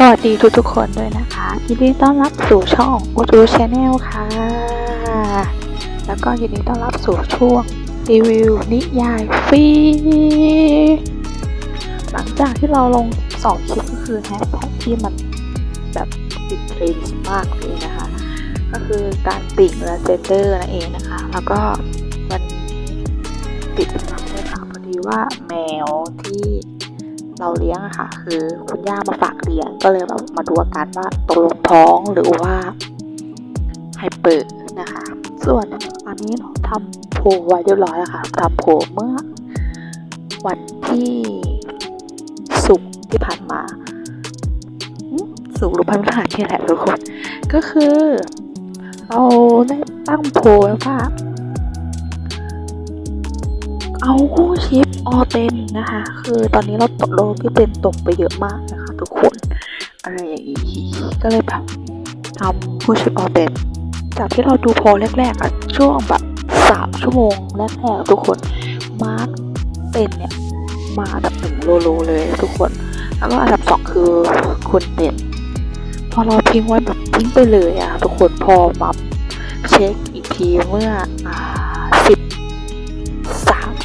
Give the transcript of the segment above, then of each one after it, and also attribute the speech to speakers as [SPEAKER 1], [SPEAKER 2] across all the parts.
[SPEAKER 1] สวัสดีทุกๆคนด้วยนะคะยินดีต้อนรับสู่ช่องอูจูชาแนลค่ะ แล้วก็ยินดีต้อนรับสู่ช่วงรีวิวนิยายฟรีหลังจากที่เราลงสองคลิปก็คือแฮชแท็กที่มันแบบติดเทรนด์มากเลยนะคะ ก็คือการติ่งและเจนเดอร์นั่นเองนะคะ แล้วก็มันติดมาเลยค่ะพอดีว่าแมวที่ เราเลี้ยงอะค่ะ คือคุณย่ามาฝากเลี้ยงก็เลยแบบมาดูอาการว่าตกลงท้องหรือว่าไฮเปอร์นะคะ ส่วนอันนี้เราทำโพไว้เรียบร้อยแล้วค่ะทำโพเมื่อวันที่ศุกร์ที่ผ่านมาอืมศุกร์หรือพันพฤหัสที่แหละทุกคนก็คือเราได้ตั้งโพลไว้ว่าเอาคู่ชิป ออเต็นนะคะ คือตอนนี้เราตกโลที่เป็นตกไปเยอะมากนะคะทุกคนอะไรอย่างนี้ก็เลยแบบทำคู่ชิปออเต็นจากที่เราดูโพลแรกๆอะช่วงแบบสามชั่วโมงแรกๆทุกคนมาร์คเต็นเนี่ยมาอันดับหนึ่งโลโลเลยทุกคน แล้วก็อันดับสองคือคุณเต็นพอเราทิ้งไว้แบบทิ้งไปเลยอะทุกคนพอมาเช็คอีกทีเมื่อสิบ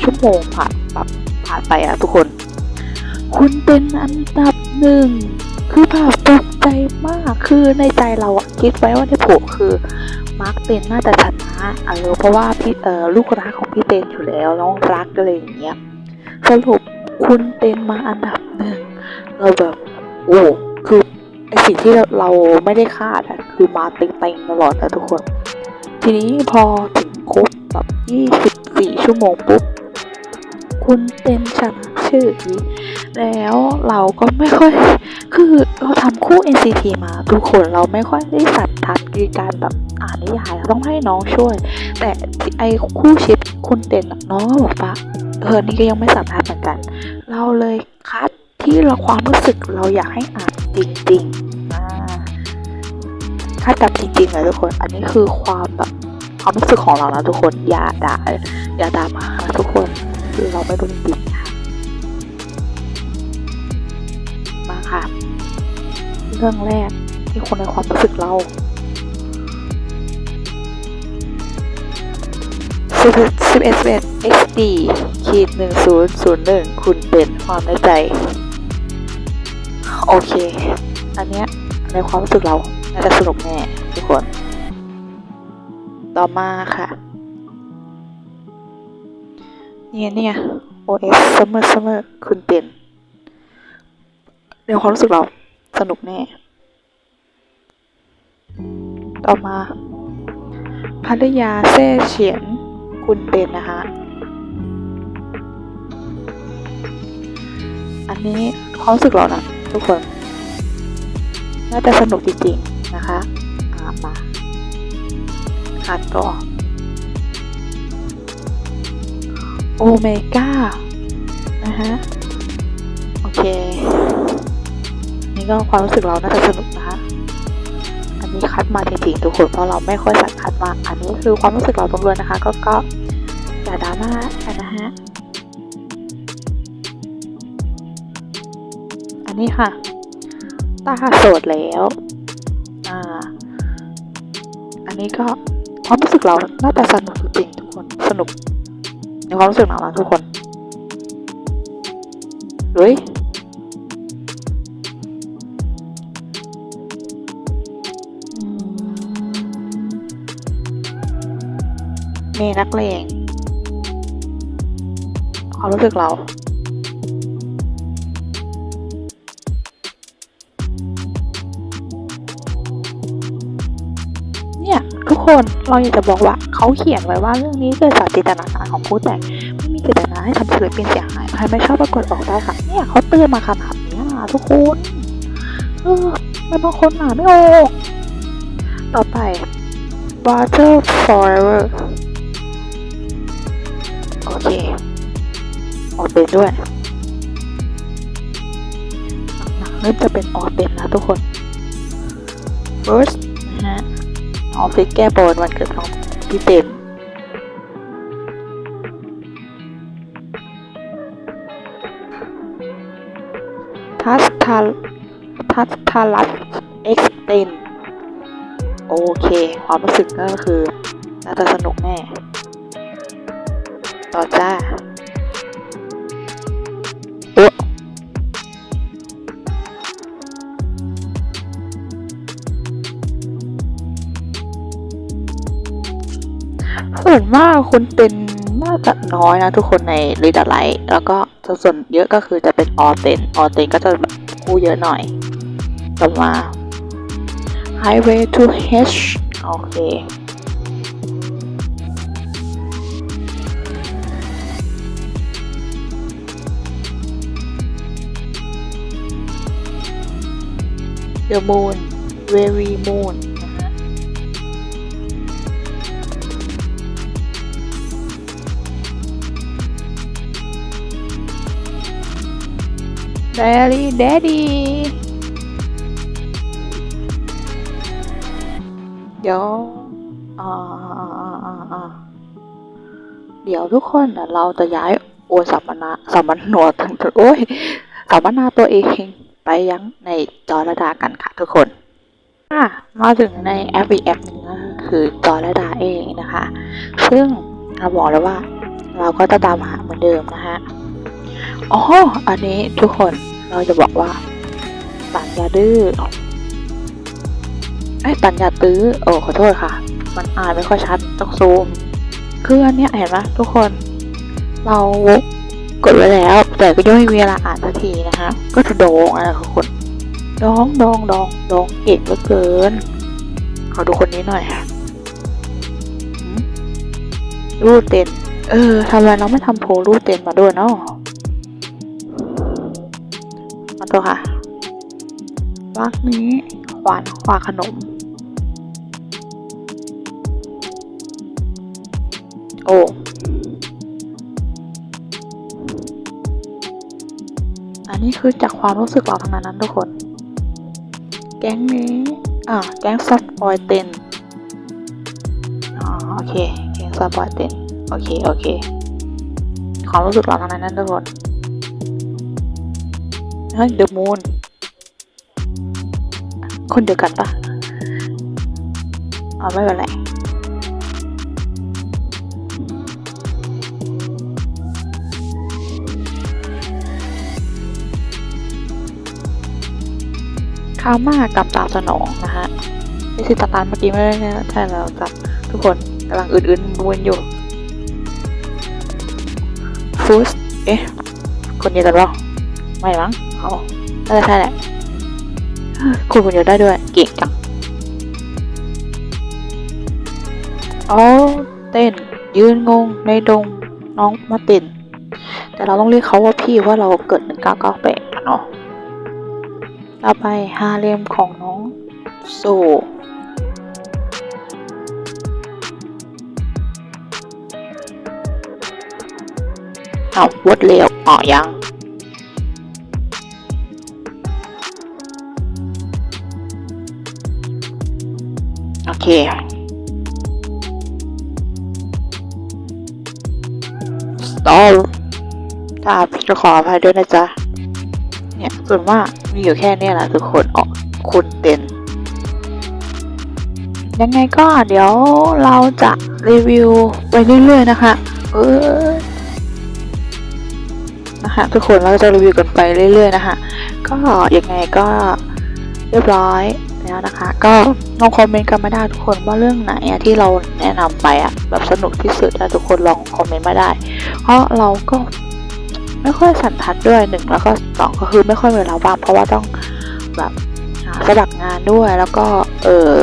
[SPEAKER 1] ชั่วโมงผ่านแบบผ่านไปอะทุกคน คุณเป็นอันดับหนึ่งคือแบบตกใจมากคือในใจเราอะคิดไว้ว่าในโผคือมาร์คเตนน่าจะชนะเออเพราะว่าพี่เออลูกรักของพี่เตนอยู่แล้วน้องรักอะไรอย่างเงี้ยสรุปคุณเตนมาอันดับหนึ่งเราแบบโอ้คือไอสิ่งที่เราไม่ได้คาดอะคือมาเต็งๆตลอดนะทุกคน ทีนี้พอถึงครบแบบ24ชั่วโมงปุ๊บ คุณเต็นชนชื่อ แล้วเราก็ไม่ค่อย คือเราทำคู่ NCT มา ทุกคนเราไม่ค่อยได้สัตทัดคือการแบบอ่านนิยายเราต้องให้น้องช่วย แต่ไอคู่ชิปคุณเต็นน้องก็บอกว่าเออนี่ก็ยังไม่สัมทัดเหมือนกัน เราเลยคัดที่เราความรู้สึกเราอยากให้อ่านจริงๆคัดกับจริงๆเลยทุกคน อันนี้คือความแบบความรู้สึกของเรานะทุกคน อย่าด่าอย่าด่ามาทุกคน คือเราไม่รู้จริงๆค่ะ มาค่ะ เรื่องแรกที่คนในความรู้สึกเราสิบสิบเอ็ดสิบเอ็ด XD ขีดหนึ่งศูนย์ศูนย์หนึ่งคุณเป็นความในใจ โอเค อันเนี้ยในความรู้สึกเราน่าจะสนุกแน่ทุกคน ต่อมาค่ะ เนี่ยเนี่ย OS Summer Summer คุณเป็นในความรู้สึกเราสนุกแน่ ต่อมาภรรยาแซ่เฉียนคุณเป็นนะคะ อันนี้ความรู้สึกเรานะทุกคน น่าจะสนุกจริงๆนะคะ อ่ามาคัดต่อ โอเมก้านะฮะ โอเค นี่ก็ความรู้สึกเราน่าจะสนุกนะคะอันนี้คัดมาจริงๆทุกคนเพราะเราไม่ค่อยสันคัดมา อันนี้คือความรู้สึกเราตรงเลยนะคะ ก็ก็อย่าดราม่ากันนะฮะ อันนี้ค่ะตาโสดแล้วอ่าอันนี้ก็ความรู้สึกเราน่าจะสนุกจริงๆทุกคนสนุก ในความรู้สึกเรานะทุกคน เฮ้ย มีนักเลงความรู้สึกเรา คนเราอยากจะบอกว่าเขาเขียนไว้ว่าเรื่องนี้เกิดจากจินตนาการของผู้แต่งไม่มีเจตนาให้ทำศิลปินเสียหายใครไม่ชอบก็กดออกได้ค่ะเนี่ยเขาเตือนมาขนาดนี้อะทุกคนเออไม่บางคนอ่านไม่ออกต่อไป Water Forever โอเคออกเป็นด้วยหนักๆเริ่มจะเป็นออกเป็นแล้วทุกคน First ออฟฟิศแก้บนวันเกิดของพี่เต็มทัสทาทัศรัตเอ็กซ์เตนโอเค ความรู้สึกก็คือ น่าจะสนุกแน่ ต่อจ้า ส่วนมากคุณเป็นน่าจะน้อยนะทุกคนในรีดไลท์แล้วก็ส่วนเยอะก็คือจะเป็นออเตนออเตนก็จะแบบคู่เยอะหน่อยต่อมา Highway to H โอเค The Moon Very Moon น Daddy Daddy เดี๋ยวเดี๋ยวทุกคนนะเราจะย้ายโอสัมมนาสัมมนวทั้งโอ้ยสัมมนาตัวเองไปยังในจอระดากันค่ะทุกคนอะมาถึงในแอปอีกแอปหนึงนะคือจอระดาเองนะคะ ซึ่งเราบอกแล้วว่า เราก็จะตามหาเหมือนเดิมนะฮะ อ๋อ อันนี้ทุกคนเราจะบอกว่า ปัญญาดื้อไอ้ปัญญาตื้อ โอ้ขอโทษค่ะ มันอ่านไม่ค่อยชัดต้องซูม คืออันเนี้ยเห็นไหมทุกคน เรากดไว้แล้ว แต่ก็ยังไม่มีเวลาอ่านสักทีนะคะ ก็จะโดงอะไรทุกคนดองดองดองดองเก่งเหลือเกิน ขอดูคนนี้หน่อยค่ะรูดเต็น เออทำไมเราไม่ทำโพลรูดเต็นมาด้วยเนาะ ตัวค่ะวักนี้ขวานขวาขนม โอ้อันนี้คือจากความรู้สึกเราทั้งนั้นนั้นทุกคน แก๊งนี้ อ่า แก๊งซับปอยเต็นอ๋อ โอเค แก๊งซับปอยเต็นโอเค โอเค ความรู้สึกเราทั้งนั้นนั้นทุกคน เฮ้ยเดอะมูนคนเดียวกันปะอ๋อไม่เป็นไรคาม่ากับตาสนองนะฮะไอสิตาตานเมื่อกี้ไม่ได้นะใช่แล้วจับทุกคนกำลังอื่นๆวนอยู่ฟูสเอ๊ะ คนเดียวกันปะ ไม่มั้งอ๋อน่าจะใช่แหละคุณคนเดียวได้ด้วย เก่งจังอ๋อเต้น ยืนงงในดงน้องมาติน แต่เราต้องเรียกเขาว่าพี่ว่าเราเกิด1998เนาะต่อไปฮาเลมของน้องโซเอาวดเร็วอ๋อยัง เค stop ถ้าพี่จะขออภัยด้วยนะจ๊ะ เนี่ยส่วนมามีอยู่แค่เนี้แหละทุกคนออกคุณเต็นยังไงก็เดี๋ยวเราจะรีวิวไปเรื่อยๆนะคะ เออนะคะทุกคนเราจะรีวิวกันไปเรื่อยๆนะคะ ก็ยังไงก็เรียบร้อย แล้วนะคะ ก็ลองคอมเมนต์กันมาได้ทุกคนว่าเรื่องไหนที่เราแนะนำไปอะแบบสนุกที่สุดอะทุกคนลองคอมเมนต์มาได้ เพราะเราก็ไม่ค่อยสันทัดด้วยหนึ่งแล้วก็สองก็คือไม่ค่อยมีเวลาว่างเพราะว่าต้องแบบสมัครงานด้วยแล้วก็เออ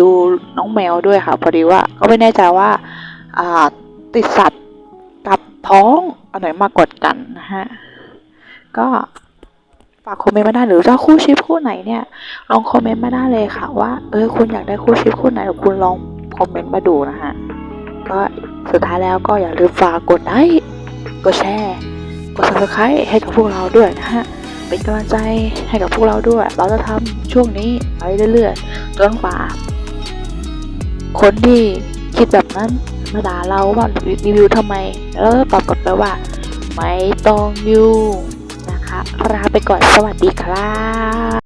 [SPEAKER 1] ดูน้องแมวด้วยค่ะ พอดีว่าก็ไม่แน่ใจว่าอ่าติดสัตว์กับท้องอันไหนมากกว่ากันนะฮะก็ ฝากคอมเมนต์มาได้หรือถ้าคู่ชิปคู่ไหนเนี่ย ลองคอมเมนต์มาได้เลยค่ะ ว่าเออคุณอยากได้คู่ชิปคู่ไหนคุณลองคอมเมนต์มาดูนะฮะก็สุดท้ายแล้วก็อย่าลืมฝากกดไลค์กดแชร์กด subscribe ให้กับพวกเราด้วยนะฮะเป็นกำลังใจให้กับพวกเราด้วย เราจะทำช่วงนี้ไปเรื่อยๆจนกว่า คนที่คิดแบบนั้นมาด่าเราว่ารีวิวทำไม แล้วเราก็ตอบกลับไปว่า ไม่ต้องยุ่ง ลาไปก่อนสวัสดีครับ